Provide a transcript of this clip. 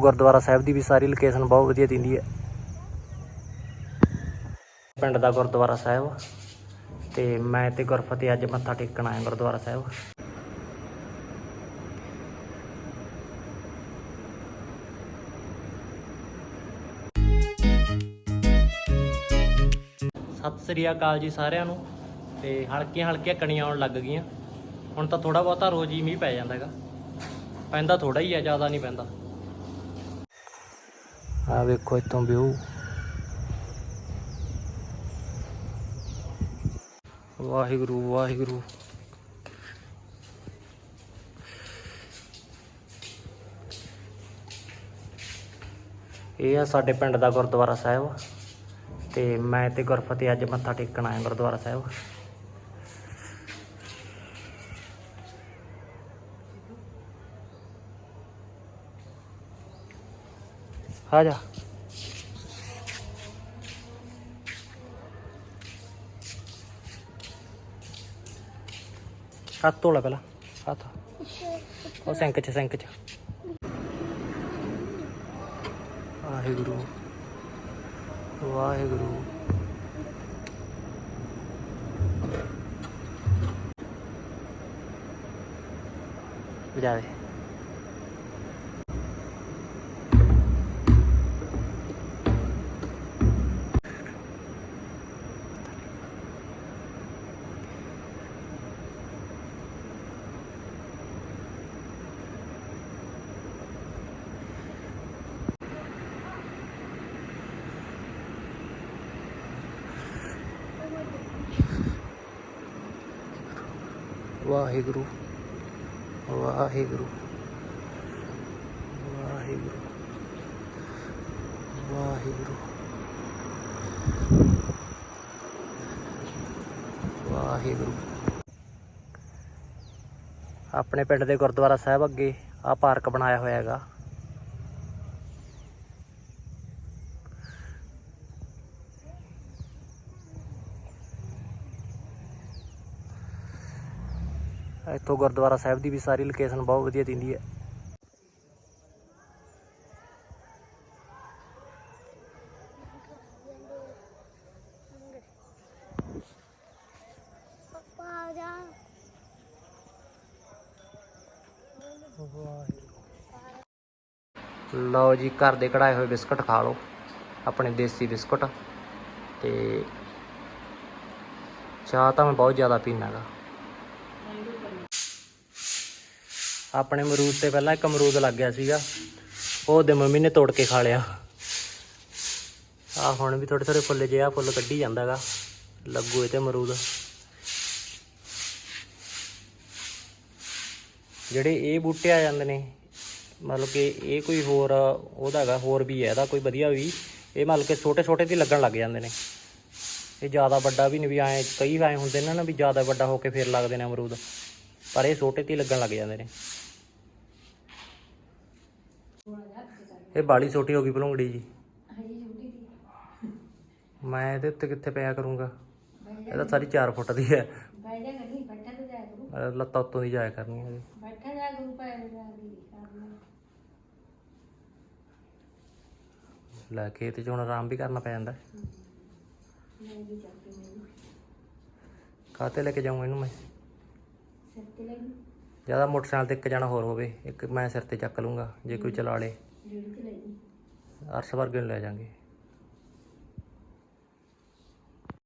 ਗੁਰਦੁਆਰਾ ਸਾਹਿਬ ਦੀ ਵੀ ਸਾਰੀ location ਬਹੁਤ ਵਧੀਆ ਦਿੰਦੀ ਹੈ। ਪਿੰਡ ਦਾ ਗੁਰਦੁਆਰਾ ਸਾਹਿਬ ਤੇ ਮੈਂ ਤੇ ਗੁਰਫਤਿਹ ਅੱਜ ਮੱਥਾ ਟੇਕਣ ਆਇਆ ਗੁਰਦੁਆਰਾ ਸਾਹਿਬ। ਸਤਿ ਸ੍ਰੀ ਅਕਾਲ ਜੀ ਸਾਰਿਆਂ ਨੂੰ ਤੇ ਹਲਕੀਆਂ ਹਲਕੀਆਂ ਕਣੀਆਂ ਆਉਣ ਲੱਗ ਗਈਆਂ। ਹੁਣ ਤਾਂ ਥੋੜਾ ਬਹੁਤਾ ਰੋਜ਼ ਹੀ ਮੀਂਹ ਪੈ ਜਾਂਦਾ ਹੈਗਾ ਪੈਂਦਾ ਥੋੜਾ ਹੀ ਆ, ਜ਼ਿਆਦਾ ਨਹੀਂ ਪੈਂਦਾ। ਆ ਵੇਖੋ ਇੱਥੋਂ ਵਿਊ ਵਾਹਿਗੁਰੂ ਵਾਹਿਗੁਰੂ ਇਹ ਆ ਸਾਡੇ ਪਿੰਡ ਦਾ ਗੁਰਦੁਆਰਾ ਸਾਹਿਬ ਤੇ ਮੈਂ ਤੇ ਗੁਰਫਤਿਹ ਅੱਜ ਮੱਥਾ ਟੇਕਣ ਆਇਆ ਗੁਰਦੁਆਰਾ ਸਾਹਿਬ। ਆ ਜਾ। ਹੱਥ ਧੋ ਲੈ ਪਹਿਲਾਂ, ਹੱਥ। ਉਹ ਸਿੰਕ ਚ ਸਿੰਕ ਚ। ਵਾਹਿਗੁਰੂ ਵਾਹਿਗੁਰੂ। ਵਜਾ ਦੇ ਵਾਹਿਗੁਰੂ ਵਾਹਿਗੁਰੂ ਵਾਹਿਗੁਰੂ ਵਾਹਿਗੁਰੂ ਵਾਹਿਗੁਰੂ। ਆਪਣੇ ਪਿੰਡ ਦੇ ਗੁਰਦੁਆਰਾ ਸਾਹਿਬ ਅੱਗੇ ਆ ਪਾਰਕ ਬਣਾਇਆ ਹੋਇਆ ਹੈਗਾ। ਇੱਥੋਂ ਗੁਰਦੁਆਰਾ ਸਾਹਿਬ ਦੀ ਵੀ ਸਾਰੀ ਲੋਕੇਸ਼ਨ ਬਹੁਤ ਵਧੀਆ ਦਿੰਦੀ ਹੈ। ਲਓ ਜੀ ਘਰ ਦੇ ਕਢਾਏ ਹੋਏ ਬਿਸਕਟ ਖਾ ਲਓ ਆਪਣੇ ਦੇਸੀ ਬਿਸਕਟ ਤੇ ਚਾਹ ਤਾਂ ਮੈਂ ਬਹੁਤ ਜ਼ਿਆਦਾ ਪੀਂਦਾ ਆਪਣੇ ਅਮਰੂਦ ਤੇ ਪਹਿਲਾਂ ਇੱਕ ਅਮਰੂਦ ਲੱਗ ਗਿਆ ਸੀਗਾ। ਉਹ ਦੇ ਮੰਮੀ ਨੇ ਤੋੜ ਕੇ ਖਾ ਲਿਆ। ਆ ਹੁਣ ਵੀ ਥੋੜੇ ਥੋੜੇ ਫੁੱਲ ਜਿਹਾ ਫੁੱਲ ਕੱਢੀ ਜਾਂਦਾਗਾ। ਲੱਗੂ ਇਹ ਤੇ ਅਮਰੂਦ। ਜਿਹੜੇ ਇਹ ਬੂਟੇ ਆ ਜਾਂਦੇ ਨੇ, ਮਤਲਬ ਕਿ ਇਹ ਕੋਈ ਹੋਰ ਉਹਦਾ ਹੈਗਾ ਹੋਰ ਵੀ ਹੈ ਇਹਦਾ ਕੋਈ ਵਧੀਆ ਵੀ। ਇਹ ਮਤਲਬ ਕਿ ਛੋਟੇ ਛੋਟੇ ਦੀ ਲੱਗਣ ਲੱਗ ਜਾਂਦੇ ਨੇ। ਇਹ ਜ਼ਿਆਦਾ ਵੱਡਾ ਵੀ ਨਹੀਂ ਵੀ ਐ, ਕਈ ਐ ਹੁੰਦੇ ਨੇ ਨਾ ਵੀ ਜ਼ਿਆਦਾ ਵੱਡਾ ਹੋ ਕੇ ਫੇਰ ਲੱਗਦੇ ਨੇ ਅਮਰੂਦ। ਪਰ ਇਹ ਛੋਟੇ ਤੇ ਹੀ ਲੱਗਣ ਲੱਗ ਜਾਂਦੇ ਨੇ। ਇਹ ਬਾਲੀ ਛੋਟੀ ਹੋ ਗਈ ਭਲੂੰਗੜੀ ਜੀ। ਮੈਂ ਇਹਦੇ ਉੱਤੇ ਕਿੱਥੇ ਪਿਆ ਕਰੂੰਗਾ? ਇਹ ਤਾਂ ਸਾਰੀ 4 ਫੁੱਟ ਦੀ ਹੈ। ਬੈਠਾ ਨਹੀਂ ਬੈਠਾ ਤੇ ਜਾਇਆ ਕਰੂ ਅਹ ਲੱਤਾਂ ਉੱਤੋਂ ਦੀ ਜਾਇਆ ਕਰਨੀਆਂ ਇਹਦੇ ਬੈਠਾ ਕਰੂ ਪੈਰ ਕਰਨਾ ਲੈ ਕੇ ਤੇ ਹੁਣ ਆਰਾਮ ਵੀ ਕਰਨਾ ਪੈ ਜਾਂਦਾ। ਮੈਂ ਵੀ ਚੱਲ ਕੇ ਮੈਨੂੰ ਕਾਹਤੇ ਲੈ ਕੇ ਜਾਊਂ ਇਹਨੂੰ ਮੈਂ? ਸਿਰ ਤੇ ਲੈ ਗਈ ਜ਼ਿਆਦਾ ਮੋਟਰਸਾਈਕਲ ਤੇ ਇੱਕ ਜਣਾ ਹੋਰ ਹੋਵੇ ਇੱਕ ਮੈਂ ਸਿਰ ਤੇ ਚੱਕ ਲੂੰਗਾ ਜੇ ਕੋਈ ਚਲਾ ਲੇ। ਅਰਸ਼ ਵਰਗੇ ਨੂੰ ਲੈ ਜਾਾਂਗੇ।